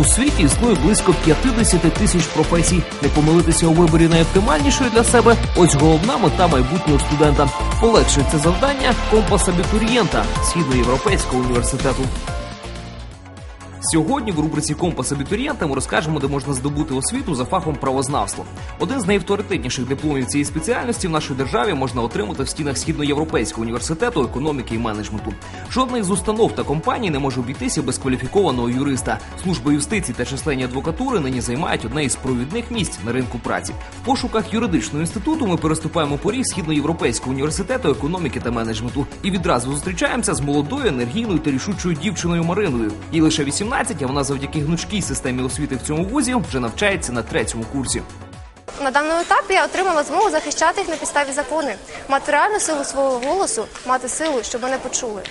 У світі існує близько 50 тисяч професій. Не помилитися у виборі найоптимальнішої для себе. Ось головна мета майбутнього студента. Полегшить це завдання компас абітурієнта Східноєвропейського університету. Сьогодні в рубриці Компас абітурієнта розкажемо, де можна здобути освіту за фахом правознавство. Один з найавторитетніших дипломів цієї спеціальності в нашій державі можна отримати в стінах Східноєвропейського університету економіки і менеджменту. Жодна із установ та компаній не може обійтися без кваліфікованого юриста. Служба юстиції та численні адвокатури нині займають одне із провідних місць на ринку праці. В пошуках юридичного інституту ми переступаємо поріг Східноєвропейського університету економіки та менеджменту і відразу зустрічаємося з молодою, енергійною та рішучою дівчиною Мариною. Їй лише 18, а вона завдяки гнучкій системі освіти в цьому вузі вже навчається на третьому курсі. На даному етапі я отримала змогу захищати їх на підставі закони, мати реальну силу свого голосу, мати силу, щоб мене почули.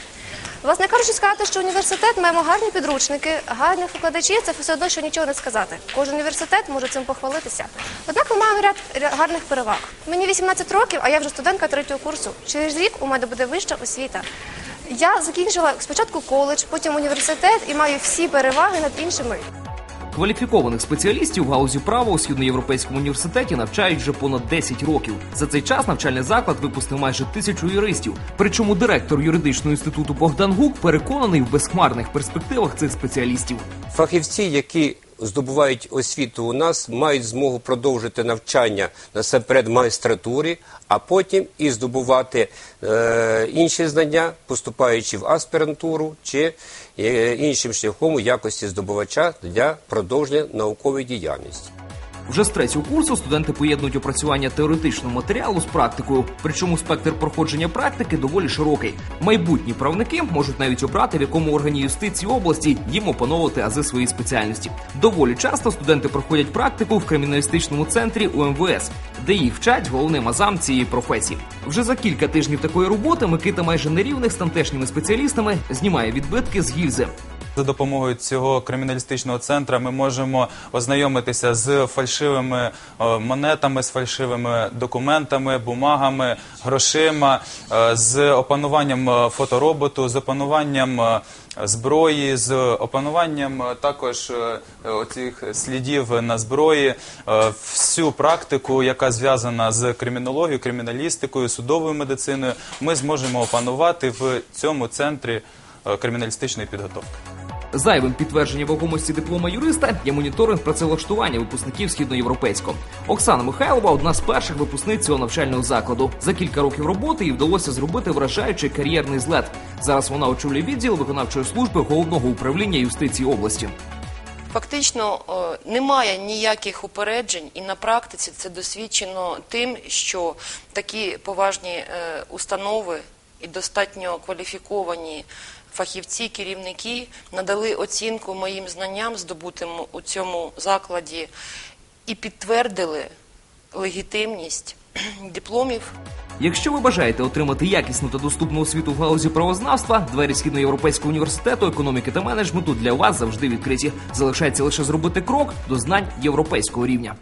Власне кажучи, сказати, що університет маємо гарні підручники, гарних викладачів, це все одно, що нічого не сказати. Кожен університет може цим похвалитися. Однак ми маємо ряд гарних переваг. Мені 18 років, а я вже студентка третього курсу. Через рік у мене буде вища освіта. Я закінчила спочатку коледж, потім університет і маю всі переваги над іншими. Кваліфікованих спеціалістів в галузі права у Східноєвропейському університеті навчають вже понад 10 років. За цей час навчальний заклад випустив майже тисячу юристів. Причому директор юридичного інституту Богдан Гук переконаний в безхмарних перспективах цих спеціалістів. Фахівці, які здобувають освіту у нас, мають змогу продовжити навчання в магістратурі, а потім і здобувати е, інші знання, поступаючи в аспірантуру чи е, іншим шляхом у якості здобувача для продовження наукової діяльності. Вже з третього курсу студенти поєднують опрацювання теоретичного матеріалу з практикою. Причому спектр проходження практики доволі широкий. Майбутні правники можуть навіть обрати, в якому органі юстиції області їм опановувати ази своєї спеціальності. Доволі часто студенти проходять практику в криміналістичному центрі УМВС, де їх вчать головним азам цієї професії. Вже за кілька тижнів такої роботи Микита майже нерівних з тамтешніми спеціалістами знімає відбитки з гільзи. За допомогою цього криміналістичного центру ми можемо ознайомитися з фальшивими е, монетами, з фальшивими документами, бумагами, грошима, е, з опануванням е, фотороботу, з опануванням зброї, з опануванням також оцих слідів на зброї, всю практику, яка зв'язана з кримінологією, криміналістикою, судовою медициною, ми зможемо опанувати в цьому центрі криміналістичної підготовки. Зайвим підтвердженням вагомості диплома юриста є моніторинг працевлаштування випускників східноєвропейського. Оксана Михайлова одна з перших випускниць цього навчального закладу. За кілька років роботи їй вдалося зробити вражаючий кар'єрний злет. Зараз вона очолює відділ виконавчої служби головного управління юстиції області. Фактично немає ніяких упереджень, і на практиці це досвідчено тим, що такі поважні е, установи і достатньо кваліфіковані фахівці, керівники надали оцінку моїм знанням, здобутим у цьому закладі, і підтвердили легітимність дипломів Якщо ви бажаєте отримати якісну та доступну освіту в галузі правознавства, двері Східноєвропейського університету економіки та менеджменту для вас завжди відкриті. Залишається лише зробити крок до знань європейського рівня.